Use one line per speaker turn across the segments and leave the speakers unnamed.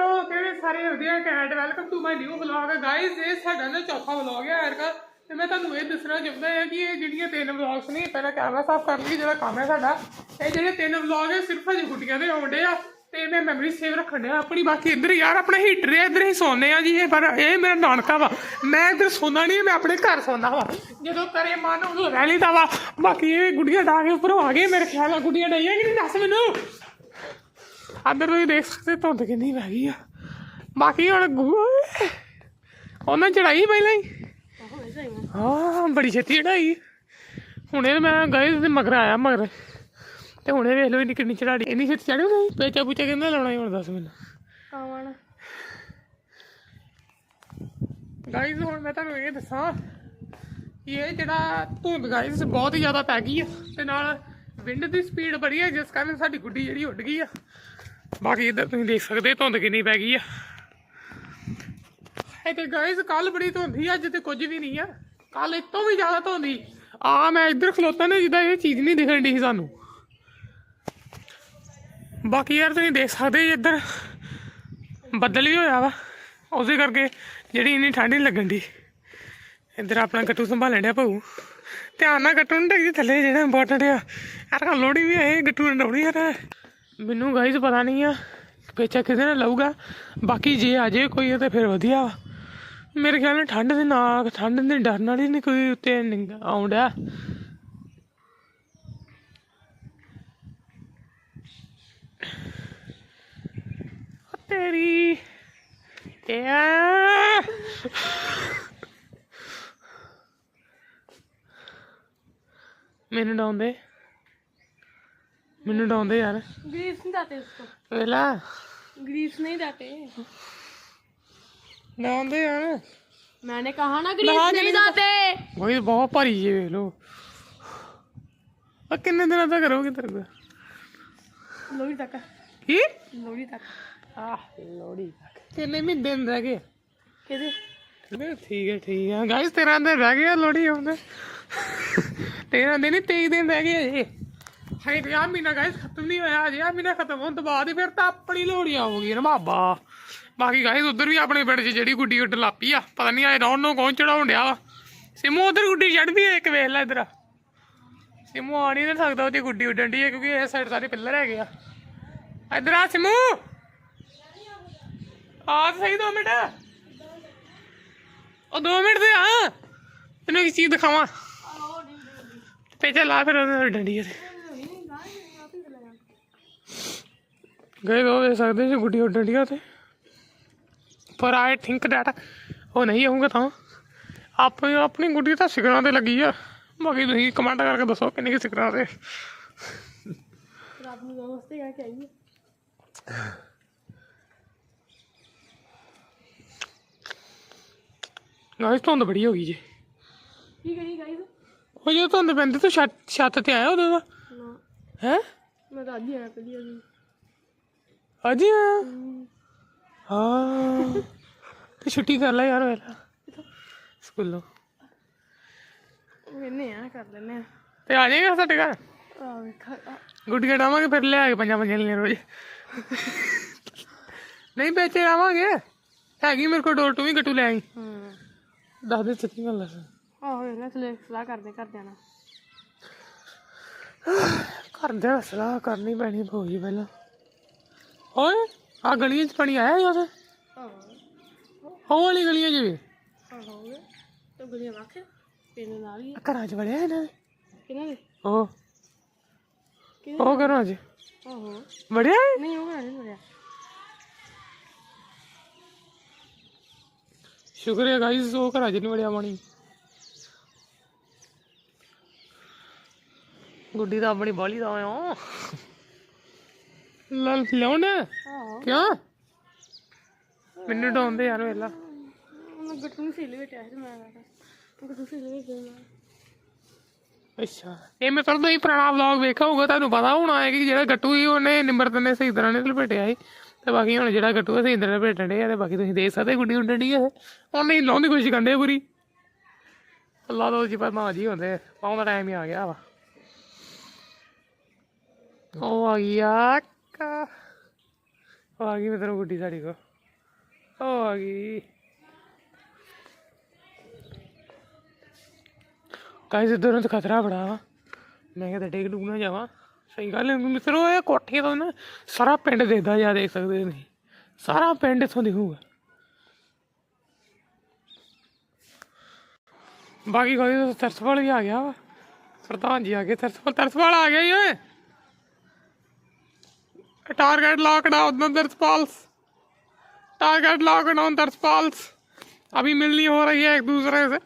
ਚਲੋ ਕਿਹੜੇ ਸਾਰੇ ਵਧੀਆ cat welcome to my new vlog guys ਇਹ ਸਾਡਾ ਨਾ ਚੌਥਾ ਵਲੌਗ ਹੈ ਯਾਰ ਕਾ ਤੇ ਮੈਂ ਤੁਹਾਨੂੰ ਇਹ ਦੱਸਣਾ ਚਾਹੁੰਦਾ ਹਾਂ ਕਿ ਇਹ ਜਿਹੜੀਆਂ ਤਿੰਨ ਵਲੌਗਸ ਨੇ, ਪਹਿਲਾਂ ਕੈਮਰਾ ਸਾਫ਼ ਕਰ ਲਈ, ਜਿਹੜਾ ਕੰਮ ਹੈ ਸਾਡਾ। ਇਹ ਜਿਹੜੇ ਤਿੰਨ ਵਲੌਗ ਹੈ, ਸਿਰਫ ਅਜੇ ਗੁੱਡੀਆਂ ਦੇ ਆਉਂਦੇ ਆ, ਤੇ ਮੈਂ ਮੈਮਰੀ ਸੇਵ ਰੱਖਣ ਡਿਆ ਆਪਣੀ। ਬਾਕੀ ਇੱਧਰ ਯਾਰ, ਆਪਣਾ ਹੀਟਰ ਹੈ, ਇੱਧਰ ਹੀ ਸੌਂਦੇ ਆ ਜੀ ਇਹ, ਪਰ ਇਹ ਮੇਰਾ ਨਾਨਕਾ ਵਾ। ਮੈਂ ਇੱਧਰ ਸੌਂਦਾ ਨਹੀਂ, ਮੈਂ ਆਪਣੇ ਘਰ ਸੌਂਦਾ ਵਾ। ਜਦੋਂ ਕਰੇ ਮਨ ਉਦੋਂ ਰਹਿ ਲਈਦਾ ਵਾ। ਬਾਕੀ ਇਹ ਗੁੱਡੀਆਂ ਡਾ ਕੇ ਉੱਪਰੋਂ ਆ ਗਏ, ਮੇਰੇ ਖਿਆਲ ਨਾਲ ਗੁੱਡੀਆਂ ਡਾਈਆਂ ਕਿ ਨਹੀਂ, ਦੱਸ ਮੈਨੂੰ? ਅੰਦਰ ਤੁਸੀਂ ਦੇਖ ਸਕਦੇ ਧੁੰਦ ਕਿੰਨੀ ਪੈ ਗਈ ਆ। ਬਾਕੀ ਹੁਣ ਉਹਨਾਂ ਚੜਾਈ ਪਹਿਲਾਂ ਹੀ। ਹਾਂ ਬੜੀ ਛੇਤੀ ਚੜਾਈ ਹੁਣੇ ਮੈਂ ਗਏ ਤੇ ਮਗਰ ਆਇਆ ਮਗਰ। ਤੇ ਹੁਣੇ ਵੇਖ ਲਓ ਇੰਨੀ ਕਿੰਨੀ ਚੜਾੜੀ ਇੰਨੀ ਛੇਤੀ ਚੜੂ ਨਹੀਂ ਪੇਚਾ ਪੁੱਚਾ ਕਿੰਨਾ ਲਾਉਣਾ ਹੁਣ ਦੱਸ ਮੈਨੂੰ।
ਕੌਣ
ਗਾਈਜ਼ ਹੁਣ ਮੈਂ ਤੁਹਾਨੂੰ ਇਹ ਦੱਸਾਂ ਕਿ ਇਹ ਜਿਹੜਾ ਧੁੰਦ ਗਾਈਜ਼ ਬਹੁਤ ਜ਼ਿਆਦਾ ਪੈ ਗਈ ਆ। ਤੇ ਨਾਲ ਵਿੰਡ ਦੀ ਸਪੀਡ ਬੜੀ ਹੈ ਜਿਸ ਕਾਰਨ ਸਾਡੀ ਗੁੱਡੀ ਜਿਹੜੀ ਉੱਡ ਗਈ ਆ। ਬਾਕੀ ਇੱਧਰ ਤੁਸੀਂ ਦੇਖ ਸਕਦੇ ਧੁੰਦ ਕਿੰਨੀ ਪੈ ਗਈ ਆ। ਇਹ ਤੇ ਗਾਈਜ਼ ਕੱਲ ਬੜੀ ਧੁੰਦ ਅੱਜ ਤੇ ਕੁਝ ਵੀ ਨਹੀਂ ਆ। ਕੱਲ ਇਹ ਤੋਂ ਵੀ ਜ਼ਿਆਦਾ ਧੁੰਦ ਆ ਮੈਂ ਇੱਧਰ ਖਲੋਤਾ ਨਾ, ਜਿੱਦਾਂ ਇਹ ਚੀਜ਼ ਨਹੀਂ ਦਿਖਣ ਦੀ ਸਾਨੂੰ। ਬਾਕੀ ਯਾਰ ਤੁਸੀਂ ਦੇਖ ਸਕਦੇ ਜੀ ਇੱਧਰ ਬੱਦਲ ਵੀ ਹੋਇਆ ਵਾ, ਉਸੇ ਕਰਕੇ ਜਿਹੜੀ ਇੰਨੀ ਠੰਡ ਨਹੀਂ ਲੱਗਣ ਦੀ ਇੱਧਰ ਆਪਣਾ ਗੱਟੂ ਸੰਭਾਲਣ ਡਿਆ ਭਾਊ। ਧਿਆਨ ਨਾਲ ਗੱਟੂ ਨੂੰ ਢੱਕੀ ਥੱਲੇ ਜਿਹੜਾ ਇੰਪੋਰਟੈਂਟ ਆ। ਯਾਰ ਲੋੜੀ ਵੀ ਇਹ ਗੱਟੂ ਨੂੰ ਡਾਉਣੀ ਯਾਰ ਮੈਨੂੰ ਗਾਈਜ਼ ਪਤਾ ਨਹੀਂ ਆ ਪੇਚਾ ਕਿਸੇ ਨੇ ਲਊਗਾ। ਬਾਕੀ ਜੇ ਆ ਜੇ ਕੋਈ ਤੇ ਫਿਰ ਵਧੀਆ ਵਾ। ਮੇਰੇ ਖਿਆਲ ਨਾਲ ਠੰਡ ਦੇ ਨਾ ਠੰਡ ਦੇ ਡਰਨ ਵਾਲੀ ਨਹੀਂ ਕੋਈ ਉੱਤੇ ਆਉਂਦਾ। ਤੇਰੀ ਯਾ ਮੈਨੂੰ ਡਾਉਂਦੇ। ਮੈਨੂੰ ਡਾਉਂਦੇ ਯਾਰ
ग्रीस नहीं जाते उसको
ਵੇਲਾ
ग्रीस नहीं जाते
ਡਾਉਂਦੇ ਯਾਰ
मैंने कहा ना ग्रीस
नहा
नहीं
नहीं
जाते
ਉਹ ਇਹ ਬਹੁਤ ਭਾਰੀ ਜੇ ਵੇਖ ਲੋ ਆ ਕਿੰਨੇ ਦਿਨਾਂ ਤੱਕ ਕਰੋਗੇ ਤੇਰੇ ਕੋਲ
लोहड़ी तक
ਕੀ
लोहड़ी तक
ਆਹ ਲੋੜੀ ਤੱਕ ਕਿੰਨੇ ਮਹੀਨੇ ਦਿਨ ਰਹਿ ਗਏ
कहते
ਨਹੀਂ ਠੀਕ ਹੈ ਠੀਕ ਹੈ ਗਾਇਸ 13 ਦਿਨ ਰਹਿ ਗਏ ਆ ਲੋੜੀ ਆਉਂਦੇ 13 ਦਿਨ ਨਹੀਂ 23 ਦਿਨ ਰਹਿ ਗਏ ਅਜੇ ਹਾਏ ਤੇ ਆ ਮਹੀਨਾ ਗਾਇਸ ਖਤਮ ਨਹੀਂ ਹੋਇਆ ਅਜੇ ਆ ਮਹੀਨਾ ਖਤਮ ਹੋਣ ਤੋਂ ਬਾਅਦ ਹੀ ਫਿਰ ਤਾਂ ਆਪਣੀ ਲੋੜੀ ਆਊਗੀ ਨਾ ਬਾਕੀ ਗਾਇਸ ਉਧਰ ਵੀ ਆਪਣੇ ਪਿੰਡ 'ਚ ਜਿਹੜੀ ਗੁੱਡੀ ਉੱਡ ਲਾਪੀ ਆ, ਪਤਾ ਨਹੀਂ ਆਏ ਰੌਣ ਨੂੰ ਕੌਣ ਚੜਾਉਣ ਡਿਆ ਵਾ। ਸਿਮੂ ਉਧਰ ਗੁੱਡੀ ਚੜਦੀ ਹੈ ਇੱਕ ਵੇਖ ਲੈ ਇਧਰ। ਸਿਮੂ ਆ ਨਹੀਂ ਸਕਦਾ ਉਹਦੀ ਗੁੱਡੀ ਉੱਡਣ ਦੀ ਹੈ ਕਿਉਂਕਿ ਇਸ ਸਾਈਡ ਸਾਰੇ ਪਿੱਲਰ ਹੈਗੇ ਆ। ਇਧਰ ਆ ਸਿਮੂ। ਆ ਸਹੀ ਦੋ ਮਿੰਟ। ਉਹ ਦੋ ਮਿੰਟ ਦੇ ਆ। ਤੈਨੂੰ ਇੱਕ ਚੀਜ਼ ਦਿਖਾਵਾਂ। ਪੇਚਾ ਲਾ ਫਿਰ ਉਹਦੇ ਡੰਡੀ ਤੇ। ਗਏ ਦੋ ਦੇ ਸਕਦੇ ਜੀ ਗੁੱਡੀ ਉੱਡਣ ਡੀਆ ਤੇ। ਪਰ ਆਈ ਥਿੰਕ ਦੈਟ ਉਹ ਨਹੀਂ ਆਉਂਗਾ ਤਾਂ। ਆਪਣੀ ਆਪਣੀ ਗੁੱਡੀ ਤਾਂ ਸਿਖਰਾਂ ਤੇ ਲੱਗੀ ਆ। ਬਾਕੀ ਤੁਸੀਂ ਕਮੈਂਟ ਕਰਕੇ ਦੱਸੋ ਕਿੰਨੀ ਕਿ ਸਿਖਰਾਂ ਤੇ।
ਰਾਤ ਨੂੰ ਦੋਸਤੇ ਕਹਿ ਕੇ ਆਈਏ।
ਗਾਇਸ ਧੁੰਦ ਬੜੀ ਹੋ ਗਈ ਜੀ।
ਕੀ ਕਰੀ ਗਾਇਸ
ਉਹ ਜਦੋਂ ਧੁੰਦ ਪੈਂਦੀ ਤੂੰ ਛੱਤ ਛੱਤ ਤੇ ਆਇਆ ਉਦੋਂ ਦਾ। ਹੈ?
ਮੈਂ ਤਾਂ ਅੱਜ ਹੀ ਆਇਆ ਪਹਿਲੀ ਵਾਰੀ
ਅਜੀ ਹਾਂ। ਤੇ ਛੁੱਟੀ ਕਰ ਲੈ ਯਾਰ ਮੇਰਾ ਸਕੂਲੋਂ।
ਮੈਨੇ ਆ ਕਰ ਲੈਨੇ ਆ।
ਤੇ ਆ ਜਾਏਗਾ ਸਾਡੇ ਘਰ?
ਆ ਵੇਖਾ।
ਗੁੱਡੀਆਂ ਡਾਵਾਂਗੇ ਫਿਰ ਲੈ ਆਗੇ ਪੰਜਾਂ ਪੰਜਾਂ ਲੀਆਂ ਰੋਜ਼। ਨਹੀਂ ਵੇਚੇ ਆਵਾਂਗੇ। ਹੈਗੀ ਮੇਰੇ ਕੋਲ ਡੋਰ ਟੂ ਵੀ ਗੱਟੂ ਲੈ ਆਈ। ਦੱਸ ਦੇ ਸੱਚੀ ਗੱਲ ਦੱਸ।
ਆਹੋ ਇਹਨਾਂ ਥਲੇ ਸਲਾਹ ਕਰਦੇ ਘਰਦਿਆਂ ਨਾਲ।
ਘਰ ਸਲਾਹ ਕਰਨੀ ਪੈਣੀ ਭੋਜੀ ਪਹਿਲਾਂ। ਓਏ ਆ ਗਲੀਆਂ 'ਚ ਪਾਣੀ ਆਇਆ ਯਾਰ
ਆਹੋ
ਉਹ ਵਾਲੀ ਗਲੀਆਂ 'ਚ ਵੀ?
ਆਹੋ ਤਾਂ ਗਲੀਆਂ ਵਾਖ ਪਿੰਡ ਨਾਲ ਹੀ ਆ।
ਘਰਾਂ 'ਚ ਵੜਿਆ ਇਹਨਾਂ ਦੇ
ਕਿਹਨਾਂ ਦੇ?
ਉਹ
ਕਿਹਦੇ
ਉਹ ਘਰਾਂ 'ਚ।
ਆਹੋ
ਵੜਿਆ ਹੈ?
ਨਹੀਂ ਉਹ ਨਹੀਂ ਮਰਿਆ
ਸ਼ੁਕਰ ਹੈ ਗਾਈਸ ਉਹ ਘਰਾਂ 'ਚ ਨਹੀਂ ਵੜਿਆ ਪਾਣੀ। ਗੁੱਡੀ ਤਾਂ ਆਪਣੀ ਬਾਲੀ ਦਾ ਆਇਆ। ਲਲ ਲਿਆਉਣ ਕਿਉਂ? ਮੈਨੂੰ ਡਾਉਂਦੇ ਯਾਰ ਵੇਲਾ
ਉਹਨਾਂ ਗੱਟੂ ਨੂੰ ਸੀਲੇ ਬੈਠਿਆ ਸੀ ਮੈਂ ਮੈਂ ਗੱਟੂ ਸੀਲੇ ਬੈਠਿਆ
ਅੱਛਾ। ਇਹ ਮੈਂ ਤੁਹਾਨੂੰ ਹੀ ਪੁਰਾਣਾ ਵਲੌਗ ਵੇਖਿਆ ਹੋਊਗਾ ਤੁਹਾਨੂੰ ਪਤਾ ਹੋਣਾ ਹੈ ਕਿ ਜਿਹੜਾ ਗੱਟੂ ਸੀ ਉਹਨੇ ਨਿਮਰਤ ਨੇ ਸਹੀ ਤਰ੍ਹਾਂ ਨੇ ਲਪੇਟਿਆ ਸੀ। ਤੇ ਬਾਕੀ ਹੁਣ ਜਿਹੜਾ ਗੱਟੂ ਹੈ ਸਹੀ ਤਰ੍ਹਾਂ ਲਪੇਟਣ ਡਿਆ ਤੇ ਬਾਕੀ ਤੁਸੀਂ ਦੇਖ ਸਕਦੇ ਗੁੱਡੀ ਉੱਡਣ ਡਈ ਹੈ ਉਹਨੇ ਹੀ ਲਾਉਣ ਦੀ ਕੋਸ਼ਿਸ਼ ਡਿਆ ਪੂਰੀ। ਅੱਲਾ ਦੋ ਜੀ ਪਰ ਮਾਂ ਜੀ ਹੁੰਦੇ ਪਾਉਣ ਦਾ ਟਾਈਮ ਹੀ ਆ ਗਿਆ ਵਾ। ਉਹ ਆ ਗਈ ਆ। ਕਾ ਉਹ ਆ ਗਈ ਮਤਲਬ ਗੁੱਡੀ ਸਾਡੀ ਕੋ ਉਹ ਆ ਗਈ। ਗਾਇਸ ਇਧਰ ਨੂੰ ਤਾਂ ਖਤਰਾ ਬੜਾ ਵਾ। ਮੈਂ ਕਿਤੇ ਡੇਗ ਡੂਗ ਨਾ ਜਾਵਾਂ। ਸਹੀ ਗੱਲ ਹੈ, ਮਿੱਤਰੋ, ਇਹ ਕੋਠੀ ਤੋਂ ਨਾ ਸਾਰਾ ਪਿੰਡ ਦੇਖਦਾ ਜਾ ਦੇਖ ਸਕਦੇ ਨਹੀਂ ਸਾਰਾ ਪਿੰਡ ਇਥੋਂ ਦਿਖੂਗਾ। ਬਾਕੀ ਕੋਈ ਤਰਸਵਾਲ ਵੀ ਆ ਗਿਆ ਵਾ। ਪ੍ਰਧਾਨ ਜੀ ਆ ਗਏ। ਤਰਸਵਾਲ ਤਰਸਵਾਲ ਆ ਗਿਆ ਈ ਓਏ target lockdown Darshpal's target lockdown Darshpal's अभी मिल नहीं हो रही है एक दूसरे से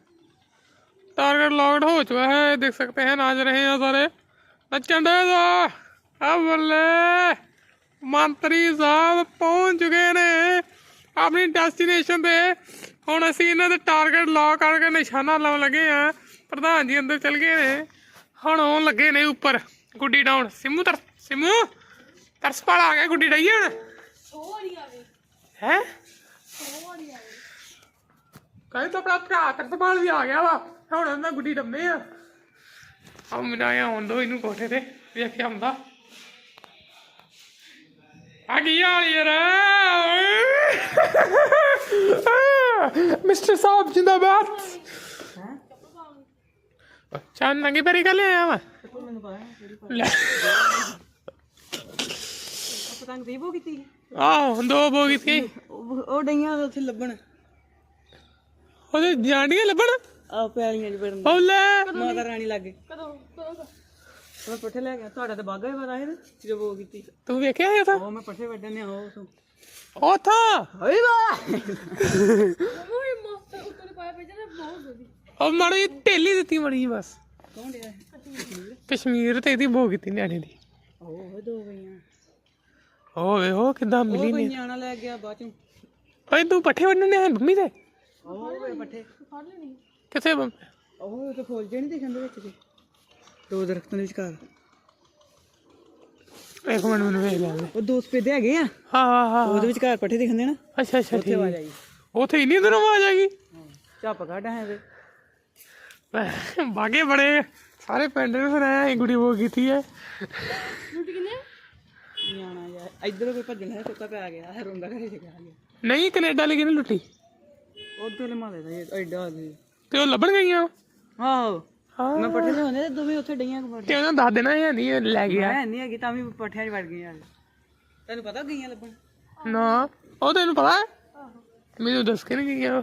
टारगेट लॉकड हो चुका है देख सकते हैं नाच रहे हैं सारे नचन दे दो अब बल्ले ਮੰਤਰੀ ਸਾਹਿਬ ਪਹੁੰਚ ਚੁੱਕੇ ਨੇ ਆਪਣੀ ਡੈਸਟੀਨੇਸ਼ਨ ਤੇ ਹੁਣ ਅਸੀਂ ਇਹਨਾਂ ਦੇ ਟਾਰਗੇਟ ਲੌਕ ਕਰਕੇ ਨਿਸ਼ਾਨਾ ਲਾਉਣ ਲੱਗੇ ਆ ਪ੍ਰਧਾਨ ਜੀ ਅੰਦਰ ਚਲ ਗਏ ਨੇ ਹੁਣ ਆਉਣ ਲੱਗੇ ਨੇ ਉੱਪਰ ਗੁੱਡੀ ਡਾਊਨ ਸਿਮੂ ਤਰ ਸਿਮੂ ਤਰਸਪਾਲ ਆ ਗਿਆ ਗੁੱਡੀ ਡਾਈ ਹੁਣ?
ਸੋਰੀ ਆਵੇ
ਹੈ?
ਸੋਰੀ ਆਵੇ
ਕਹੇ ਤਾਂ ਆਪਣਾ ਭਰਾ ਤਰਸਪਾਲ ਵੀ ਆ ਗਿਆ ਵਾ। ਹੁਣ ਉਹਨਾਂ ਗੁੱਡੀ ਡੰਮੇ ਆ। ਆ ਮਨਾਇਆ ਹੁਣ ਦੋ ਇਹਨੂੰ ਕੋਠੇ ਤੇ ਵੇਖ ਕੇ ਆਉਂਦਾ ਆ ਗਈ ਆ ਯਾਰ। ਮਿਸਟਰ ਸਾਹਿਬ ਜਿੰਦਾਬਾਦ। ਚਾਨ ਨੰਗੀ ਪਰੀ ਕਰ ਲਿਆ ਵਾ।
ਮੈਨੂੰ ਪਤਾ ਪਤੰਗ ਦੀ ਬੋ ਕੀਤੀ
ਆਹ ਦੋ ਬੋ ਕੀਤੀ।
ਉਹ ਉਹ ਡਈਆਂ ਉੱਥੇ ਲੱਭਣ।
ਉਹਦੇ ਜਾਂਡੀਆਂ ਲੱਭਣ?
ਆ ਪੈਲੀਆਂ ਚ ਵੜਨ।
ਬੋਲੇ
ਮਾਤਾ ਰਾਣੀ ਲੱਗੇ।
ਕਦੋਂ ਕਦੋਂ
ਮੈਂ ਪੱਠੇ ਲੈ ਗਿਆ। ਤੁਹਾਡਾ ਤਾਂ ਬਾਗਾ ਹੀ ਪਤਾ ਹੈ ਜੋ ਬੋ ਕੀਤੀ।
ਤੂੰ ਵੇਖਿਆ ਇਹ ਤਾਂ
ਉਹ ਮੈਂ ਪੱਠੇ ਵੱਢਣ ਨੇ ਉਹ ਤੋਂ
ਉਥਾ?
ਹੋਈ ਵਾ!
ਉਹ ਮਸਤ ਉੱਤਰ ਪਾਇਆ ਪਿਆ ਨਾ ਬਹੁਤ ਜ਼ਦੀ
ਉਹ ਮਾੜੀ ਜਿਹੀ ਢੇਲੀ ਦਿੱਤੀ ਮੜੀ ਬਸ।
ਕੌਣ ਡਿਆ
ਕਸ਼ਮੀਰ ਤੇ ਇਹਦੀ ਬੋ ਕੀਤੀ ਨਿਆਣੇ ਦੀ।
ਉਹ ਦੋ ਗਈਆਂ
ਉਹ ਵੇ ਉਹ ਕਿਦਾਂ ਮਿਲੀ
ਉਹ
ਨਹੀਂ
ਨਿਆਣਾ ਲੈ ਗਿਆ ਬਾਅਦ ਚੋਂ।
ਓਏ ਤੂੰ ਪੱਠੇ ਵੰਡਣੇ ਆ ਮੰਮੀ ਦੇ?
ਉਹ ਵੇ ਪੱਠੇ।
ਫੜ ਲੈਣੀ।
ਕਿੱਥੇ ਬੰਮ?
ਉਹ ਤੇ ਫੁੱਲ ਜਿਹੇ ਨਹੀਂ ਦਿਖਣ ਦੇ ਵਿੱਚ ਦੇ ਦੋ ਦਰਖਤਾਂ ਦੇ ਵਿਚਕਾਰ।
ਇੱਕ ਮਿੰਟ ਮੈਨੂੰ ਵੇਖ ਲੈਣ ਦੇ
ਉਹ ਦੋ ਸਪੇਦੇ ਹੈਗੇ ਆ।
ਹਾਂ ਹਾਂ ਹਾਂ
ਉਹਦੇ ਵਿਚਕਾਰ ਪੱਠੇ ਦਿਖਦੇ ਨਾ
ਅੱਛਾ ਅੱਛਾ
ਉੱਥੇ
ਠੀਕ।
ਆਈ।
ਉਥੇ ਇੰਨੀ ਦੂਰੋਂ ਆਵਾਜ਼ ਆ ਗਈ?
ਝੱਪ ਕੱਢ ਹੈ ਤੇ।
ਬਾਗੇ ਬੜੇ ਸਾਰੇ ਪਿੰਡ ਨੂੰ ਸੁਣਾਇਆ ਇਹ ਗੁੜੀ ਬੋ ਕੀਤੀ ਹੈ
ਨਿਆਣਾ ਯਾਰ ਇਧਰੋਂ ਕੋਈ ਭੱਜਣਾ ਕੁੱਤਾ ਪੈ ਗਿਆ ਰੋਂਦਾ ਘਰੇ ਚ ਗਿਆ।
ਨਹੀਂ ਕੈਨੇਡਾ ਲਈ ਕਿਹਨੇ ਲੁੱਟੀ?
ਉਧਰ ਮਾਲੇ ਦਾ ਇਹ ਐਡਾ ਆ ਗਈ
ਤੇ ਉਹ ਲੱਭਣ ਗਈਆਂ
ਆਹੋ।
ਹਾਂ।
ਮੈਂ ਪੱਠੇ ਲਿਆਉਂਦੇ ਤੇ ਦੋਵੇਂ ਉੱਥੇ ਡਈਆਂ ਕਬਰ
ਤੇ ਉਹਨਾਂ ਦੱਸ ਦੇਣਾ ਇਹ ਨਹੀਂ ਲੈ ਗਿਆ।
ਮੈਂ ਨਹੀਂ ਹੈਗੀ ਤਾਂ ਵੀ ਪੱਠਿਆਂ 'ਚ ਵੜ ਗਈਆਂ। ਤੈਨੂੰ ਪਤਾ ਗਈਆਂ ਲੱਭਣ?
ਨਾ ਉਹ ਤੈਨੂੰ ਪਤਾ? ਹੈ ਮੈਨੂੰ ਦੱਸ ਕੇ ਨਹੀਂ ਗਿਆ ਉਹ।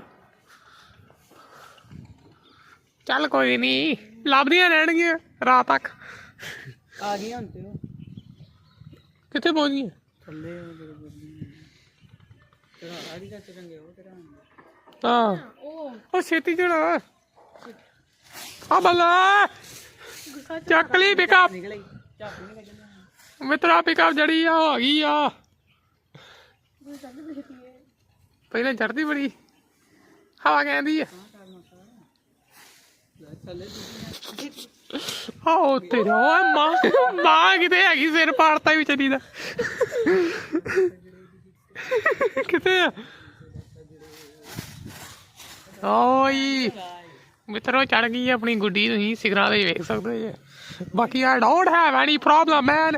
ਚੱਲ ਕੋਈ ਨਹੀਂ ਲੱਭਦੀਆਂ ਰਹਿਣਗੀਆਂ ਰਾਤ ਤੱਕ।
ਆ ਗਈਆਂ ਹੁਣ ਤੇ। ਉਹ
ਕਿੱਥੇ ਪਹੁੰਚ ਗਈਆਂ
ਥੱਲੇ ਉਹ ਜਿਹੜੇ ਬੰਦੇ ਤੇਰਾ ਆੜੀ ਦਾ ਚੰਗੇ ਉਹ ਤੇਰਾ
ਹਾਂ।
ਉਹ।
ਉਹ ਛੇਤੀ ਚੜਾ ਆ ਬੱਲਾ। ਚੱਕ ਲਈ ਪਿਕਅਪ
ਨਿਕਲ ਆਈ। ਝਾਪ ਨਹੀਂ ਕੱਢਣਾ
ਮਿੱਤਰਾ ਪਿਕਅਪ ਜੜੀ ਆ ਆ ਗਈ ਆ।
ਹੈ।
ਪਹਿਲਾਂ ਚੜਦੀ ਬੜੀ। ਹਵਾ ਕਹਿੰਦੀ ਆ। ਆਓ ਤੇਰਾ ਓਏ ਮਾਂ ਮਾਂ ਕਿਤੇ ਹੈਗੀ ਸਿਰ ਪਾੜਤਾ ਵੀ ਚਲੀ ਦਾ। ਕਿਤੇ ਆ? ਓਏ, ਮਿੱਤਰੋ ਚੜ ਗਈ ਆਪਣੀ ਗੁੱਡੀ ਤੁਸੀਂ ਸਿਗਰਾਂ ਦੇ ਵੇਖ ਸਕਦੇ ਜੇ। ਬਾਕੀ ਆ don't have any problem man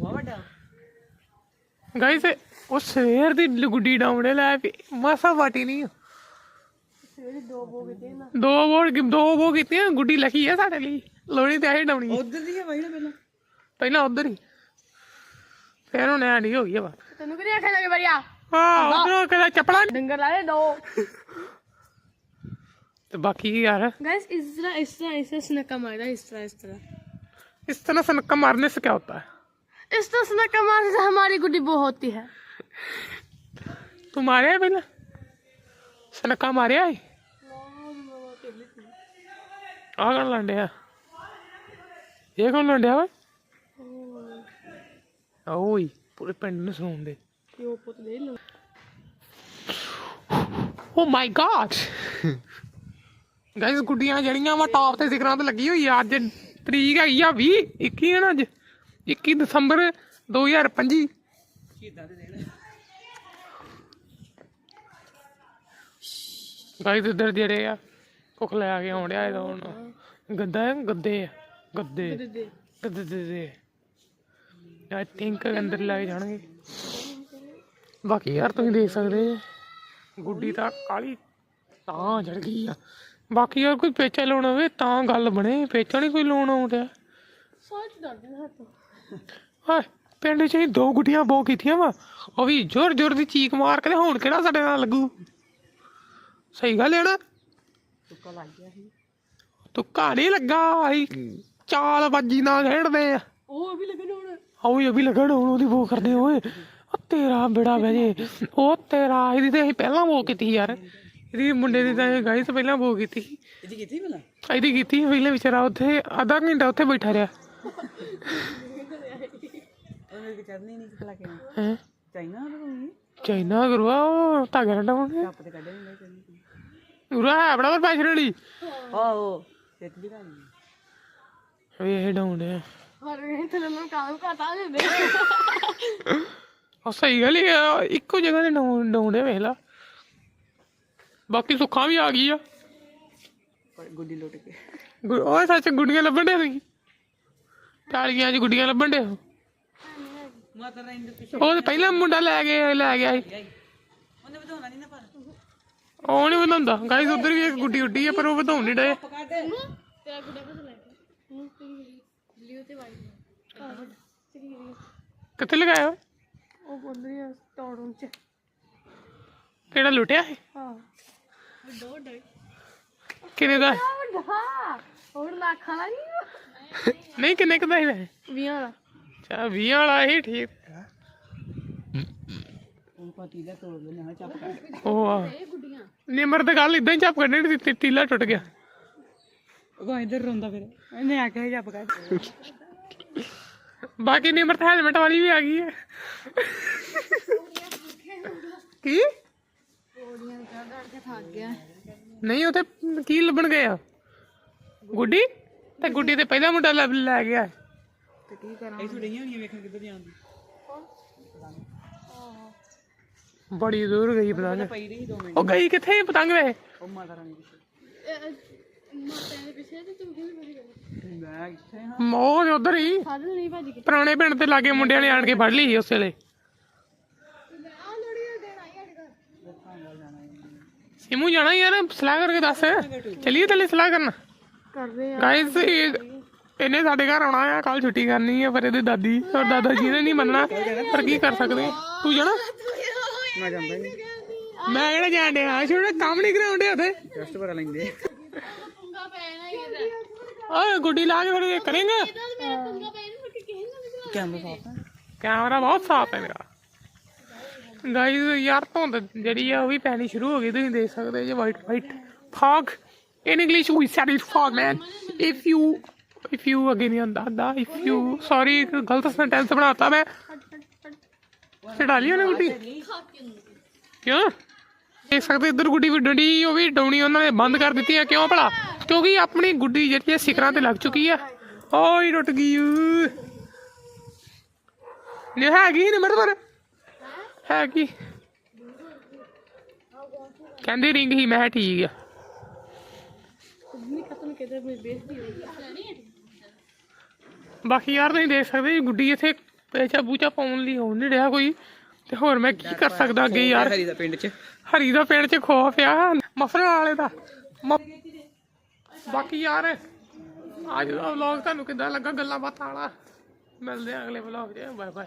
ਉਹ
ਗਾਇਸ ਉਹ ਸਵੇਰ ਦੀ ਗੁੱਡੀ ਡਾਉਣੇ ਲੈ ਵੀ, ਮਸਾ ਵਾਟੀ ਨਹੀਂ
ਸਵੇਰੇ ਦੋ ਬੋ ਕਿਤੇ ਨਾ
ਦੋ ਵੋਟ ਦੋ ਵੋ ਕੀਤੀਆਂ ਗੁੱਡੀ ਲਖੀ ਹੈ ਸਾਡੇ ਲਈ ਲੋਣੀ ਤੇ ਆਹੀ ਡਾਉਣੀ ਹੈ।
ਉਧਰ ਦੀ ਹੈ ਬਾਈ ਨਾ ਪਹਿਲਾਂ
ਪਹਿਲਾਂ ਉਧਰ ਹੀ ਫੇਰ ਹੁਣ ਐ ਨਹੀਂ ਹੋ ਗਈ ਆ ਬਾਤ
ਤੈਨੂੰ ਕਿਹਨੇ ਆਖਿਆ ਕਿ ਬੜਿਆ
ਹਾਂ ਉਧਰੋਂ ਕਿਹਦਾ ਚੱਪਲਾਂ
ਡੰਗਰ ਲਾਏ ਦੋ
ਤੇ ਬਾਕੀ ਯਾਰ
गाइस इस तरह इस तरह इसे स्नैका मारना इस तरह इस तरह
इस तरह से नक्का मारने से क्या होता है
इस तरह स्नैका मारने से हमारी गुड्डी बो होती है
तू मारे है पहले ਧੱਕਾ ਮਾਰਿਆ ਏ ਆ ਕੌਣ ਲੰਡਿਆ ਇਹ ਕੌਣ ਲੰਡਿਆ ਓਏ? ਓਏ ਪੂਰੇ ਪਿੰਡ ਨੂੰ ਸੁਣਦੇ
ਕਿਉਂ ਪੁੱਤ ਦੇ। ਲੋ
ਓ ਮਾਈ ਗॉड ਗਾਇਸ ਗੁੱਡੀਆਂ ਜਿਹੜੀਆਂ ਵਾ ਟਾਪ ਤੇ ਸਿਖਰਾਂ ਤੇ ਲੱਗੀ ਹੋਈ ਆ। ਅੱਜ ਤਰੀਕ ਹੈਗੀ ਆ 20 21 ਹੈ ਨਾ ਅੱਜ? 21 ਦਸੰਬਰ 2025
ਸ਼ਹੀਦਾਂ ਦੇ ਦਿਨ
ਗਾਇਸ ਇੱਧਰ ਜਿਹੜੇ ਆ ਭੁੱਖ ਲੈ ਕੇ ਆਉਣ ਡਿਆ ਇਹਦਾ ਹੁਣ ਗੱਦਾ ਹੈ ਗੱਦੇ ਆ ਗੱਦੇ ਗੱਦੇ ਦੇ। ਦੇ ਆਈ ਥਿੰਕ ਅੰਦਰ ਲੈ ਕੇ ਜਾਣਗੇ। ਬਾਕੀ ਯਾਰ ਤੁਸੀਂ ਦੇਖ ਸਕਦੇ ਜੇ ਗੁੱਡੀ ਤਾਂ ਕਾਲੀ ਤਾਂ ਚੜ ਗਈ ਆ। ਬਾਕੀ ਯਾਰ ਕੋਈ ਪੇਚਾ ਲਾਉਣਾ ਹੋਵੇ ਤਾਂ ਗੱਲ ਬਣੇ ਪੇਚਾ ਨਹੀਂ ਕੋਈ ਲਾਉਣਾ ਆਉਂਦਾ।
ਸੋਚ ਦਰਦ ਹੱਥ।
ਹਾਂ ਪਿੰਡ 'ਚ ਹੀ ਦੋ ਗੁੱਡੀਆਂ ਬੋ ਕੀਤੀਆਂ ਵਾ ਉਹ ਵੀ ਜ਼ੋਰ ਜ਼ੋਰ ਦੀ ਚੀਕ ਮਾਰ ਕੇ ਤੇ ਹੁਣ ਕਿਹੜਾ ਸਾਡੇ ਨਾਲ ਲੱਗੂ? ਸਹੀ ਗੱਲ ਹੈ ਨਾ?
ਤੁੱਕਾ ਲੱਗ ਗਿਆ ਸੀ।
ਤੁੱਕਾ ਨਹੀਂ ਲੱਗਾ ਅਸੀਂ ਚਾਲ ਬਾਜੀ ਨਾਲ ਖੇਡਦੇ ਆ।
ਉਹ ਵੀ ਲੱਗਣ ਹੁਣ।
ਆਓ ਇਹ ਵੀ ਲੱਗਣ ਹੁਣ ਉਹਦੀ ਬੋ ਕਰਦੇ ਓਏ ਉਹ ਤੇਰਾ ਬੇੜਾ ਬਹਿ ਜੇ। ਉਹ ਤੇਰਾ ਇਹਦੀ ਤੇ ਅਸੀਂ ਪਹਿਲਾਂ ਬੋ ਕੀਤੀ ਯਾਰ। ਇਹਦੀ ਮੁੰਡੇ ਦੀ ਤਾਂ ਗਾਈ ਤੋਂ ਪਹਿਲਾਂ ਬੋ ਕੀਤੀ। ਸੀ।
ਇਹਦੀ ਕੀਤੀ ਭਲਾ
ਇਹਦੀ ਕੀਤੀ ਪਹਿਲੇ ਵਿਚਾਰਾ ਉੱਥੇ ਅੱਧਾ ਘੰਟਾ ਉੱਥੇ ਬੈਠਾ ਰਿਹਾ।
ਉਹਨੇ ਚੜਨੀ ਨਹੀਂ ਭਲਾ ਕਿਵੇਂ।
ਹੈ?
ਚਾਈਨਾ ਕੋਈ
ਚਾਈਨਾ ਕਰਵਾ ਉਹ ਧਾਗਾ ਡਾਉਣੇ
ਕੱਪ ਤੇ ਕੱਢੇ ਨਹੀਂ ਚਾਹੀਦੀ
ਉਰਾ ਹੈ ਬੜਾ ਪੈਸੇ ਰੜੀ
ਆਹੋ। ਛੇਤੀ ਦੀ ਗੱਲ
ਵੇ ਇਹ ਡਾਉਣੇ
ਹਰ ਵੇਲੇ ਤੇ ਲੋਕਾਂ ਕੰਮ ਘਟਾ ਦਿੰਦੇ
ਉਹ ਸਹੀ ਗੱਲ ਹੀ ਆ ਇੱਕੋ ਜਗ੍ਹਾ ਤੇ ਡਾਉਣੇ ਵੇਖ ਲਾ। ਬਾਕੀ ਸੁੱਖਾਂ ਵੀ ਆ ਗਈ ਆ।
ਗੁੱਡੀ ਲੁੱਟ ਕੇ।
ਓਏ ਸੱਚ ਗੁੱਡੀਆਂ ਲੱਭਣ ਦੇ ਸੀ ਟਾਲੀਆਂ 'ਚ ਗੁੱਡੀਆਂ ਲੱਭਣ ਦੇ ਉਹ ਪਹਿਲਾਂ ਮੁੰਡਾ ਲੈ ਕੇ ਲੈ ਗਿਆ ਸੀ।
ਉਹਨੇ ਵਧਾਉਣਾ ਨਹੀਂ ਨਾ ਪਰ।
ਉਹ ਨਹੀਂ ਵਧਾਉਂਦਾ। ਗਾਇਸ ਉਧਰ ਵੀ ਇੱਕ ਗੁੱਡੀ ਉੱਡੀ ਆ ਪਰ ਉਹ ਵਧਾਉਣ ਨਹੀਂ ਡਏ।
ਦੇ।
ਤੇਰਾ ਗੁੱਡਾ ਕਦੋਂ ਹੂੰ ਬਲੂ ਤੇ ਵਾਈਟ
ਕਿੱਥੇ ਲਗਾਇਆ ਓਏ?
ਉਹ ਬੋਲ ਰਹੀ ਹੈ ਸਟੋਰ ਚ।
ਕਿਹੜਾ ਲੁੱਟਿਆ ਸੀ
ਹਾਂ। ਵੱਡਾ ਵੱਡਾ
ਕਿੰਨੇ ਦਾ?
ਵੱਡਾ ਹੋਰ ਲੱਖ ਵਾਲਾ ਨਹੀਂ
ਨਹੀਂ ਕਿੰਨੇ ਕੁ ਦਾ ਸੀ ਵੈਸੇ
ਵੀਆਂ ਵਾਲਾ।
ਚਾ 20 ਵਾਲਾ ਹੀ ਠੀਕ।
ਪਾਤੀ ਦਾ ਤੋੜ ਲੈ ਨਾ ਚੱਪ ਕਰ
ਉਹ ਆ।
ਇਹ ਗੁੱਡੀਆਂ
ਨਿਮਰ ਤੇ ਗੱਲ ਇਦਾਂ ਹੀ ਚੱਪ ਕੱਢਣੀ ਸੀ ਤੇ ਟੀਲਾ ਟੁੱਟ ਗਿਆ।
ਉਹ ਇੱਧਰ ਰੋਂਦਾ ਫਿਰ। ਇਹਨੇ ਆਖਿਆ ਚੱਪ ਕਰ
ਬਾਕੀ ਨਿਮਰ ਤਾਂ ਹੈਲਮਟ ਵਾਲੀ ਵੀ ਆ ਗਈ ਹੈ। ਕੀ?
ਕੇ
ਨਹੀਂ ਉਥੇ ਕੀ ਲੱਭਣ ਗਏ ਆ? ਗੁੱਡੀ? ਤੇ ਗੁੱਡੀ ਤੇ ਪਹਿਲਾ ਮੁੰਡਾ ਲੱਭ ਲੈ ਗਿਆ।
ਤੇ ਕੀ ਕਰਾਂ? ਇਹ ਥੋੜੀਆਂ ਹੋਣੀਆਂ ਵੇਖਣ ਕਿੱਧਰ ਜਾਂਦੀ
ਬੜੀ ਦੂਰ ਗਈ ਪਤੰਗ।
ਪਈ ਰਹੀ 2 ਮਿੰਟ।
ਉਹ ਗਈ ਕਿੱਥੇ ਪਤੰਗ ਵੇ?
ਉਹ ਮਾਤਾ ਰਾਣੀ ਪਿੱਛੇ।
ਮਾਤਾ ਦੇ ਪਿੱਛੇ ਤੇ ਤੂੰ ਕਿਵੇਂ ਭੱਜ ਗਿਆ
ਮੈਂ ਇੱਥੇ ਹਾਂ?
ਮੋਹ ਉਧਰ ਹੀ।
ਸਾਰੇ ਨਹੀਂ ਭੱਜ ਗਏ
ਪੁਰਾਣੇ ਪਿੰਡ ਤੇ ਲਾਗੇ ਮੁੰਡਿਆਂ ਨੇ ਆਣ ਕੇ ਫੜ ਲਈ ਸੀ ਉਸ ਵੇਲੇ।
ਜਾਣਾ ਹੈ
ਸਿਮੂ ਜਾਣਾ ਯਾਰ ਸਲਾਹ ਕਰਕੇ ਦੱਸ। ਚਲਿਏ ਥੱਲੇ ਸਲਾਹ ਕਰਨ?
ਕਰਦੇ ਆ।
ਗਾਇਸ ਇਹਨੇ ਸਾਡੇ ਘਰ ਆਉਣਾ ਆ ਕੱਲ ਛੁੱਟੀ ਕਰਨੀ ਆ ਪਰ ਇਹਦੇ ਦਾਦੀ ਔਰ ਦਾਦਾ ਜੀ ਨੇ ਨਹੀਂ ਮੰਨਣਾ। ਪਰ ਕੀ ਕਰ ਸਕਦੇ? ਤੂੰ ਜਾਣਾ?
ਮੈਂ ਜਾਂਦਾ ਨਹੀਂ।
ਮੈਂ ਕਿਹੜਾ ਜਾਣ ਡਿਆ? ਛੋੜਾ ਕੰਮ ਨਹੀਂ ਕਰਾਉਂਦੇ ਉਥੇ।
ਟੈਸਟ ਕਰਾ ਲੈਂਦੇ
ਪੰਗਾ ਪੈਣਾ ਹੀ ਇਹਦਾ
ਓਏ ਗੁੱਡੀ ਲਾ ਕੇ ਫਿਰ ਕਰੇਂਗਾ?
ਕੈਮਰਾ ਸਾਫ਼ ਹੈ।
ਕੈਮਰਾ ਬਹੁਤ ਸਾਫ਼ ਹੈ ਮੇਰਾ। ਗਾਇਸ ਯਾਰ ਧੁੰਦ ਜਿਹੜੀ ਆ ਉਹ ਵੀ ਪੈਣੀ ਸ਼ੁਰੂ ਹੋ ਗਈ। ਤੁਸੀਂ ਦੇਖ ਸਕਦੇ ਜੇ white white fog. In english we said it fog man. If you if you ਅੱਗੇ ਨਹੀਂ ਆਉਂਦਾ ਦਾ if you sorry ਇੱਕ ਗਲਤ ਸੈਂਟੈਂਸ ਬਣਾਤਾ ਮੈਂ। ਚੜਾ ਲਈ ਉਹਨੇ ਗੁੱਡੀ। ਕਿਉਂ? ਦੇਖ ਸਕਦੇ ਇੱਧਰ ਗੁੱਡੀ ਵੀ ਉਹ ਵੀ ਡਾਉਣੀ, ਉਹਨਾਂ ਨੇ ਬੰਦ ਕਰ ਦਿੱਤੀ ਹੈ ਕਿਉਂ ਭਲਾ? ਕਿਉਂਕਿ ਆਪਣੀ ਗੁੱਡੀ ਜਿਹੜੀ ਹੈ ਸਿਖਰਾਂ ਤੇ ਲੱਗ ਚੁੱਕੀ ਆ। ਓਏ ਟੁੱਟ ਗਈ, ਊ। ਹੈਗੀ ਨਹੀਂ ਮਰਦ ਪਰ? ਹੈਗੀ ਕਹਿੰਦੀ ਰਿੰਗ ਹੀ, ਮੈਂ ਠੀਕ ਆ। ਬਾਕੀ ਯਾਰ ਤੁਸੀਂ ਦੇਖ ਸਕਦੇ ਗੁੱਡੀ ਇੱਥੇ ਪੇਚਾ ਬੂਚਾ ਪਾਉਣ ਲਈ ਹੋ ਨਹੀਂ ਰਿਹਾ ਕੋਈ। ਤੇ ਹੋਰ ਮੈਂ ਕੀ ਕਰ ਸਕਦਾ ਅੱਗੇ ਯਾਰ?
ਹਰੀ ਦਾ ਪਿੰਡ 'ਚ।
ਹਰੀ ਦਾ ਪਿੰਡ 'ਚ ਖੋਆ ਪਿਆ ਮਫਰਲ ਵਾਲੇ ਦਾ। ਬਾਕੀ ਯਾਰ ਅੱਜ ਦਾ ਵਲੌਗ ਤੁਹਾਨੂੰ ਕਿੱਦਾਂ ਲੱਗਾ? ਗੱਲਾਂ ਬਾਤਾਂ ਵਾਲਾ। ਮਿਲਦੇ ਆ ਅਗਲੇ ਵਲੌਗ 'ਚ। Bye bye.